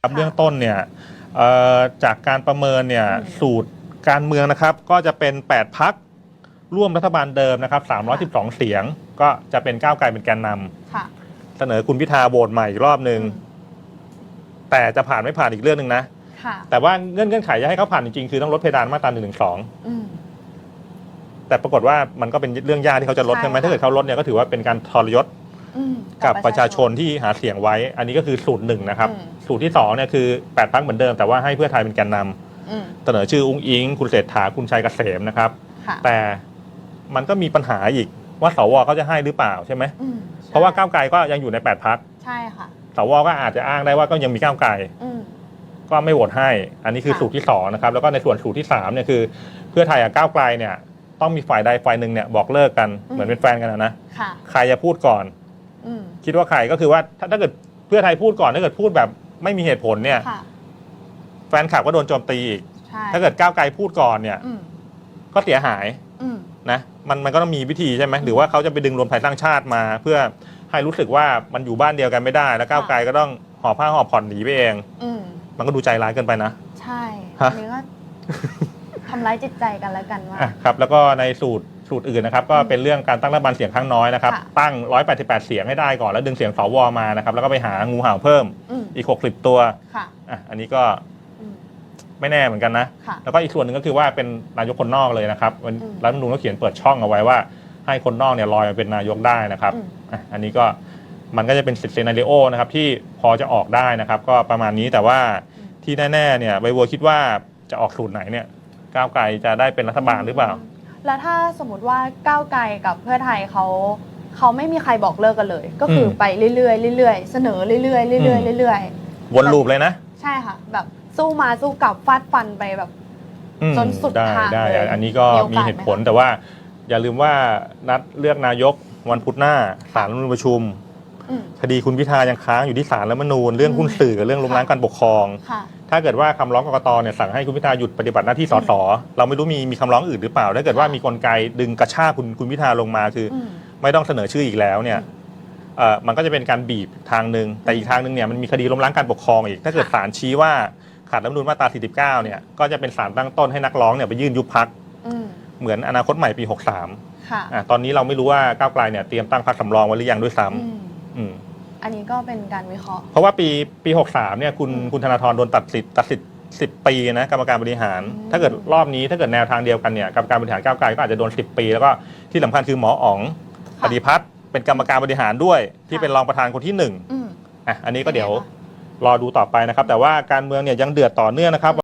ครับเบื้องต้นเนี่ยเอ่อจากการประเมินเนี่ยอืมสูตรการเมืองนะครับ ก็จะเป็น 8 พักร่วมรัฐบาลเดิมนะครับ 312 เสียง ก็จะเป็นก้าวไกลเป็นแกนนำค่ะ เสนอคุณพิธาโหวตใหม่อีกรอบหนึ่งแต่จะผ่านไม่ผ่านอีกเรื่องหนึ่งนะ ค่ะ แต่ว่าเงื่อนเงื่อนไขจะให้เขาผ่านจริงๆ คือต้องลดเพดานมาตรา1นึอืม แต่ปรากฏว่ามันก็เป็นเรื่องยากที่เขาจะลดใช่ใช่ไหมค่ะถ้าเกิดเขาลดเนี่ยก็ถือว่าเป็นการทรยศ อืมกับประชาชนที่หาเสียงไว้ อันนี้ก็คือสูตรหนึ่งนะครับ อืม สูตรที่สองเนี่ยคือแปดพักเหมือนเดิม แต่ว่าให้เพื่อไทยเป็นแกนนำอืมเสนอชื่ออุ้งอิง คุณเศรษฐาคุณชัยเกษมนะครับ ค่ะแต่มันก็มีปัญหาอีกว่าสวเขาจะให้หรือเปล่าใช่ไหมอืมเพราะว่าก้าวไกลก็ยังอยู่ในแปดพักใช่ค่ะ สวก็อาจจะอ้างได้ว่าก็ยังมีก้าวไกล อืม ก็ไม่โหวตให้ อันนี้คือค่ะ สูตรที่สองนะครับ แล้วก็ในส่วนสูตรที่สามเนี่ยคือ เพื่อไทยกับก้าวไกลเนี่ยต้องมีฝ่ายใดฝ่ายหนึ่งเนี่ยบอกเลิกกัน เหมือนเป็นแฟนกันอะนะ ค่ะ ใครจะพูดก่อนอืม คิดว่าใครก็คือว่าถ้าถ้าเกิดเพื่อไทยพูดก่อนถ้าเกิดพูดแบบไม่มีเหตุผลเนี่ย ค่ะแฟนคลับก็โดนโจมตีอีก ใช่ถ้าเกิดก้าวไกลพูดก่อนเนี่ย อืมก็เสียหายอืม นะมันมันก็ต้องมีวิธีใช่ไหมหรือว่าเขาจะไปดึงรวมไทยสร้างชาติมา เพื่อให้รู้สึกว่ามันอยู่บ้านเดียวกันไม่ได้ แล้วก้าวไกลก็ต้องหอบผ้าหอบผ่อนหนีไปเอง อืม มันก็ดูใจร้ายเกินไปนะ ใช่ฮะ อันนี้ก็ ทำร้ายจิตใจกันแล้วกันว่า อะครับแล้วก็ในสูตร สูตรอื่นนะครับก็เป็นเรื่องการตั้งรัฐบาลเสียงข้างน้อยนะครับ ค่ะตั้ง 188 เสียงให้ได้ก่อนแล้วดึงเสียงสวมานะครับแล้วก็ไปหางูเห่าเพิ่มอืม อีก 60 ตัวค่ะอะอันนี้ก็อืมไม่แน่เหมือนกันนะ ค่ะ แล้วก็อีกส่วนหนึ่งก็คือว่าเป็นนายกคนนอกเลยนะครับมันอืมรัฐธรรมนูญก็เขียนเปิดช่องเอาไว้ว่า ให้คนนอกเนี่ยลอยมาเป็นนายกได้นะครับอืม อะอันนี้ก็มันก็จะเป็นสิทธิ์เซนาริโอนะครับที่พอจะออกได้นะครับ ก็ประมาณนี้แต่ว่าที่แน่ๆเนี่ยใบบัวคิดว่าจะออกสูตรไหนเนี่ยก้าวไกลจะได้เป็นรัฐบาลหรือเปล่า แล้วถ้าสมมติว่าก้าวไกลกับเพื่อไทยเขาเขาไม่มีใครบอกเลิกกันเลย ก็คืออม ไปเรื่อยๆเรื่อยๆเสนอเรื่อยๆเรื่อือยมๆเรื่อยวนลูปเลยนะๆใช่ค่ะ แบบสู้มาสู้กลับฟาดฟันไปแบบ อืมจนสุดได้ทางได้เลยอันนี้ก็มีโอกาสมีเหตุผลแต่ว่า อย่าลืมว่านัดเลือกนายกวันพุธหน้าศาลรัฐธรรมนูญประชุมอืม คดีคุณพิธายังค้างอยู่ที่ศาลรัฐธรรมนูญเรื่องอืมหุ้นสื่อกับเรื่องล้มล้างการปกครอง ค่ะ ถ้าเกิดว่าคำร้องกกตเนี่ยสั่งให้คุณพิธาหยุดปฏิบัติหน้าที่สสเราไม่รู้มีมีคำร้องอื่นหรือเปล่า ถ้าเกิดว่ามีกลไกดึงกระชากคุณคุณพิธาลงมาคือออืมไม่ต้องเสนอชื่ออีกแล้วเนี่ยอืมเอ่อมันก็จะเป็นการบีบทางหนึ่งแต่อีกทางหนึ่งเนี่ยมันมีคดีล้มล้างการปกครองอีก ถ้าเกิดศาลชี้ว่าขาดรัฐธรรมนูญมาตรา49เนี่ยก็จะเป็นศาลตั้งต้นให้นักร้องเนี่ยไปยื่นยุบพักอืมเหมือนอนาคตใหม่ปี 63ค่ะอะตอนนี้เราไม่รู้ว่าก้าวไกลเนี่ยเตรียมตั้งพรรคสำรองไว้หรือยังด้วยซ้อืมำ อืมอันนี้ก็เป็นการวิเคราะห์ เพราะว่าปีปี 63เนี่ยคุณอืมคุณธนาธรโดนตัดสิทธิ์ตัดสิทธิ์10ปีนะกรรมการบริหาร อืม ถ้าเกิดรอบนี้ถ้าเกิดแนวทางเดียวกันเนี่ยกรรมการบริหารก้าวไกลก็อาจจะโดน 10 ปี แล้วก็ที่สำคัญคือหมออ๋องปค่ะ ฏิพัฒน์เป็นกรรมการบริหารด้วย ที่ค่ะ เป็นรองประธานคนที่หนึ่งอืม อะอันนี้ก็เดี๋ยวเป็นไงคะ รอดูต่อไปนะครับ แต่ว่าการเมืองเนี่ยยังเดือดต่อเนื่องนะครับ